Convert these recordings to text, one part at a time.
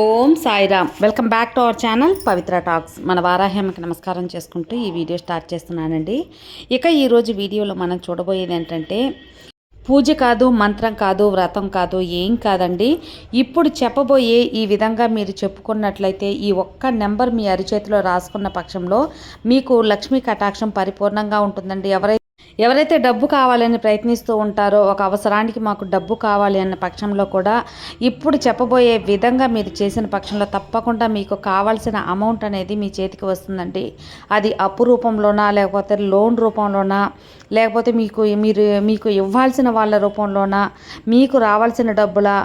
Om Sairam. Welcome back to our channel Pavitra talks. మన వారాహ్యమకి నమస్కారం చేసుకుంటూ ఈ వీడియో స్టార్ట్ చేస్తున్నానండి. ఇక ఈరోజు వీడియోలో మనం చూడబోయేది ఏంటంటే పూజ కాదు మంత్రం కాదు వ్రతం కాదు ఏం కాదండి. ఇప్పుడు చెప్పబోయే ఈ విధంగా మీరు చెప్పుకున్నట్లయితే ఈ ఒక్క నెంబర్ మీ అరిచేతిలో రాసుకున్న పక్షంలో మీకు లక్ష్మీ కటాక్షం పరిపూర్ణంగా ఉంటుందండి. ఎవరైతే ఎవరైతే డబ్బు కావాలని ప్రయత్నిస్తూ ఉంటారో ఒక అవసరానికి మాకు డబ్బు కావాలి అన్న పక్షంలో కూడా ఇప్పుడు చెప్పబోయే విధంగా మీరు చేసిన పక్షంలో తప్పకుండా మీకు కావాల్సిన అమౌంట్ అనేది మీ చేతికి వస్తుందండి. అది అప్పు రూపంలోనా లేకపోతే లోన్ రూపంలోనా లేకపోతే మీకు మీరు మీకు ఇవ్వాల్సిన వాళ్ళ రూపంలోనా మీకు రావాల్సిన డబ్బులా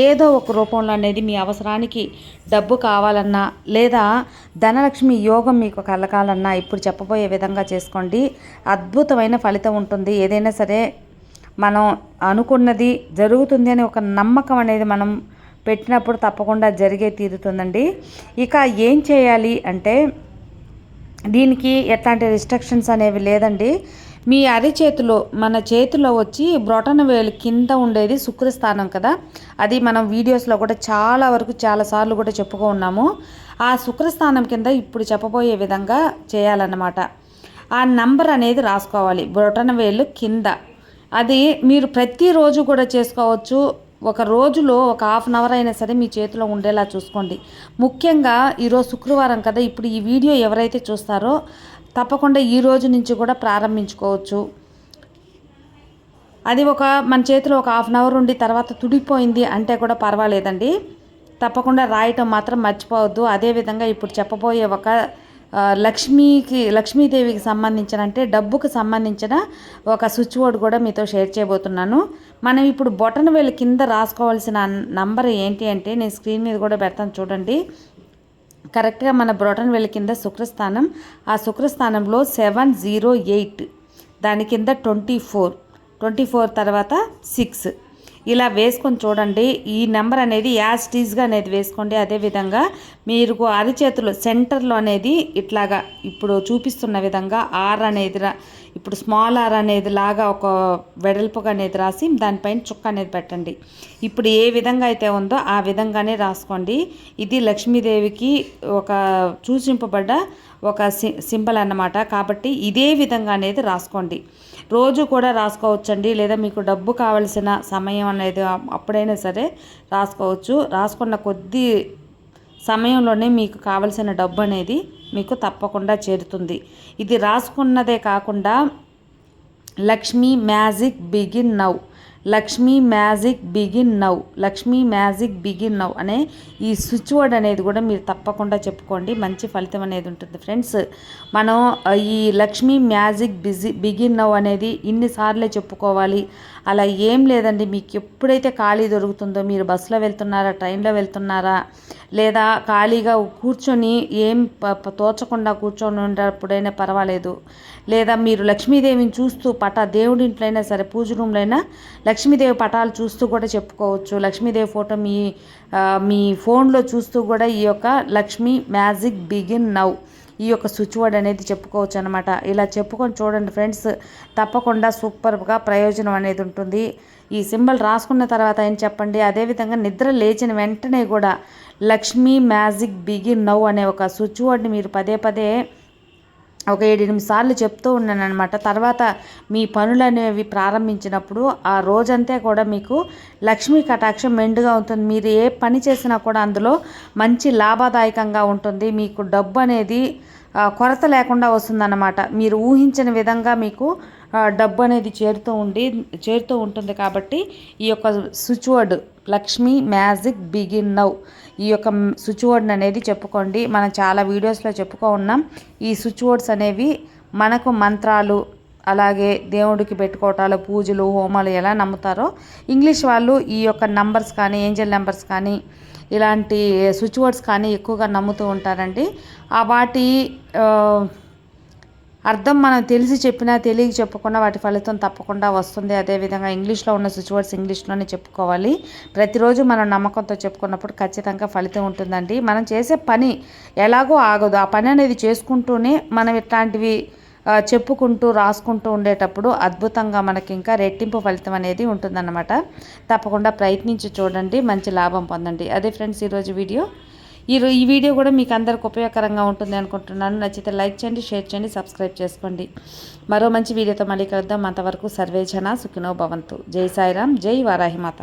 ఏదో ఒక రూపంలో అనేది మీ అవసరానికి డబ్బు కావాలన్నా లేదా ధనలక్ష్మి యోగం మీకు కలగాలన్నా ఇప్పుడు చెప్పబోయే విధంగా చేసుకోండి. అద్భుతమైన ఫలితం ఉంటుంది. ఏదైనా సరే మనం అనుకున్నది జరుగుతుంది అని ఒక నమ్మకం అనేది మనం పెట్టినప్పుడు తప్పకుండా జరిగే తీరుతుందండి. ఇక ఏం చేయాలి అంటే దీనికి ఎట్లాంటి రిస్ట్రిక్షన్స్ అనేవి లేదండి. మీ అరిచేతిలో మన చేతిలో వచ్చి బ్రొటన వేలు కింద ఉండేది శుక్రస్థానం కదా. అది మనం వీడియోస్లో కూడా చాలా వరకు చాలాసార్లు కూడా చెప్పుకో ఉన్నాము. ఆ శుక్రస్థానం కింద ఇప్పుడు చెప్పబోయే విధంగా చేయాలన్నమాట. ఆ నంబర్ అనేది రాసుకోవాలి బ్రొటన వేలు కింద. అది మీరు ప్రతిరోజు కూడా చేసుకోవచ్చు. ఒక రోజులో ఒక హాఫ్ అన్ అవర్ అయినా సరే మీ చేతిలో ఉండేలా చూసుకోండి. ముఖ్యంగా ఈరోజు శుక్రవారం కదా ఇప్పుడు ఈ వీడియో ఎవరైతే చూస్తారో తప్పకుండా ఈ రోజు నుంచి కూడా ప్రారంభించుకోవచ్చు. అది ఒక మన చేతిలో ఒక హాఫ్ అన్ అవర్ ఉండి తర్వాత తుడిపోయింది అంటే కూడా పర్వాలేదండి. తప్పకుండా రాయటం మాత్రం మర్చిపోవద్దు. అదేవిధంగా ఇప్పుడు చెప్పబోయే ఒక లక్ష్మీకి లక్ష్మీదేవికి సంబంధించిన అంటే డబ్బుకు సంబంధించిన ఒక స్విచ్ బోర్డ్ కూడా మీతో షేర్ చేయబోతున్నాను. మనం ఇప్పుడు బొటన వేలు కింద రాసుకోవాల్సిన నంబర్ ఏంటి అంటే నేను స్క్రీన్ మీద కూడా పెడతాను చూడండి. కరెక్ట్గా మన బ్రోటన్ వెళ్ళి కింద శుక్రస్థానం. ఆ శుక్రస్థానంలో సెవెన్ జీరో ఎయిట్ దాని కింద ట్వంటీ ఫోర్ ట్వంటీ ఫోర్ తర్వాత సిక్స్. ఇలా వేసుకొని చూడండి ఈ నెంబర్ అనేది యాజ్ టీజ్గా అనేది వేసుకోండి. అదేవిధంగా మీరు అరిచేతులు సెంటర్లో అనేది ఇట్లాగా ఇప్పుడు చూపిస్తున్న విధంగా ఆర్ అనేది ఇప్పుడు స్మాల్ ఆర్ అనేది లాగా ఒక వెడల్పుగా అనేది రాసి దానిపైన చుక్క అనేది పెట్టండి. ఇప్పుడు ఏ విధంగా అయితే ఉందో ఆ విధంగానే రాసుకోండి. ఇది లక్ష్మీదేవికి ఒక సూచింపబడ్డ ఒక సి సింబల్ అన్నమాట. కాబట్టి ఇదే విధంగా అనేది రాసుకోండి. రోజు కూడా రాసుకోవచ్చండి. లేదా మీకు డబ్బు కావలసిన సమయం అనేది అప్పుడైనా సరే రాసుకోవచ్చు. రాసుకున్న కొద్ది సమయంలోనే మీకు కావలసిన డబ్బు అనేది మీకు తప్పకుండా చేరుతుంది. ఇది రాసుకున్నదే కాకుండా Lakshmi magic begin now. Lakshmi magic begin now. Lakshmi magic begin now అనే ఈ స్విచ్ వర్డ్ అనేది కూడా మీరు తప్పకుండా చెప్పుకోండి. మంచి ఫలితం అనేది ఉంటుంది ఫ్రెండ్స్. మనం ఈ లక్ష్మీ మ్యాజిక్ బిజి బిగిన్ నౌ అనేది ఇన్నిసార్లే చెప్పుకోవాలి. అలా ఏం లేదండి. మీకు ఎప్పుడైతే ఖాళీ దొరుకుతుందో మీరు బస్సులో వెళ్తున్నారా ట్రైన్లో వెళ్తున్నారా లేదా ఖాళీగా కూర్చొని ఏం తోచకుండా కూర్చొని ఉండేటప్పుడైనా పర్వాలేదు. లేదా మీరు లక్ష్మీదేవిని చూస్తూ పట దేవుడి ఇంట్లో అయినా సరే పూజ రూమ్లో అయినా లక్ష్మీదేవి పటాలు చూస్తూ కూడా చెప్పుకోవచ్చు. లక్ష్మీదేవి ఫోటో మీ మీ ఫోన్లో చూస్తూ కూడా ఈ యొక్క లక్ష్మీ మ్యాజిక్ బిగిన్ నౌ. ఈ యొక్క స్విచ్ వర్డ్ అనేది చెప్పుకోవచ్చు అనమాట ఇలా చెప్పుకొని చూడండి ఫ్రెండ్స్ తప్పకుండా సూపర్గా ప్రయోజనం అనేది ఉంటుంది. ఈ సింబల్ రాసుకున్న తర్వాత ఏం చెప్పండి? అదేవిధంగా నిద్ర లేచిన వెంటనే కూడా లక్ష్మీ మ్యాజిక్ బిగిన్ నౌ అనే ఒక స్విచ్ వర్డ్ని మీరు పదే పదే ఒక ఏడు ఎనిమిది సార్లు చెప్తూ ఉన్నాను అనమాట తర్వాత మీ పనులు అనేవి ప్రారంభించినప్పుడు ఆ రోజంతా కూడా మీకు లక్ష్మీ కటాక్షం మెండుగా ఉంటుంది. మీరు ఏ పని చేసినా కూడా అందులో మంచి లాభదాయకంగా ఉంటుంది. మీకు డబ్బు అనేది కొరత లేకుండా వస్తుందన్నమాట. మీరు ఊహించిన విధంగా మీకు డబ్బు అనేది చేరుతూ ఉండి చేరుతూ ఉంటుంది కాబట్టి ఈ యొక్క switch word Lakshmi magic begin now. ఈ యొక్క స్విచ్ వర్డ్ అనేది చెప్పుకోండి. మనం చాలా వీడియోస్లో చెప్పుకో ఉన్నాం. ఈ స్విచ్ వర్డ్స్ అనేవి మనకు మంత్రాలు అలాగే దేవుడికి పెట్టుకోవటాలు పూజలు హోమాలు ఎలా నమ్ముతారో ఇంగ్లీష్ వాళ్ళు ఈ యొక్క నంబర్స్ కానీ ఏంజల్ నెంబర్స్ కానీ ఇలాంటి స్విచ్ వర్డ్స్ కానీ ఎక్కువగా నమ్ముతూ ఉంటారండి. ఆ వాటి అర్థం మనం తెలిసి చెప్పినా తెలియక చెప్పకుండా వాటి ఫలితం తప్పకుండా వస్తుంది. అదేవిధంగా ఇంగ్లీష్లో ఉన్న స్విచ్ వర్డ్స్ ఇంగ్లీష్లోనే చెప్పుకోవాలి. ప్రతిరోజు మనం నమ్మకంతో చెప్పుకున్నప్పుడు ఖచ్చితంగా ఫలితం ఉంటుందండి. మనం చేసే పని ఎలాగో ఆగదు. ఆ పని అనేది చేసుకుంటూనే మనం ఇట్లాంటివి చెప్పుకుంటూ రాసుకుంటూ ఉండేటప్పుడు అద్భుతంగా మనకి ఇంకా రెట్టింపు ఫలితం అనేది ఉంటుందన్నమాట. తప్పకుండా ప్రయత్నించి చూడండి. మంచి లాభం పొందండి. అదే ఫ్రెండ్స్ ఈరోజు వీడియో ఈ ఈ వీడియో కూడా మీకు అందరికి ఉపయోగకరంగా ఉంటుంది అనుకుంటున్నాను. నచ్చితే లైక్ చేయండి షేర్ చేయండి సబ్స్క్రైబ్ చేసుకోండి. మరో మంచి వీడియోతో మళ్ళీ కలుద్దాం. అంతవరకు సర్వేజన సుఖినో భవంతు. జై సాయిరామ్ జై వారాహిమాత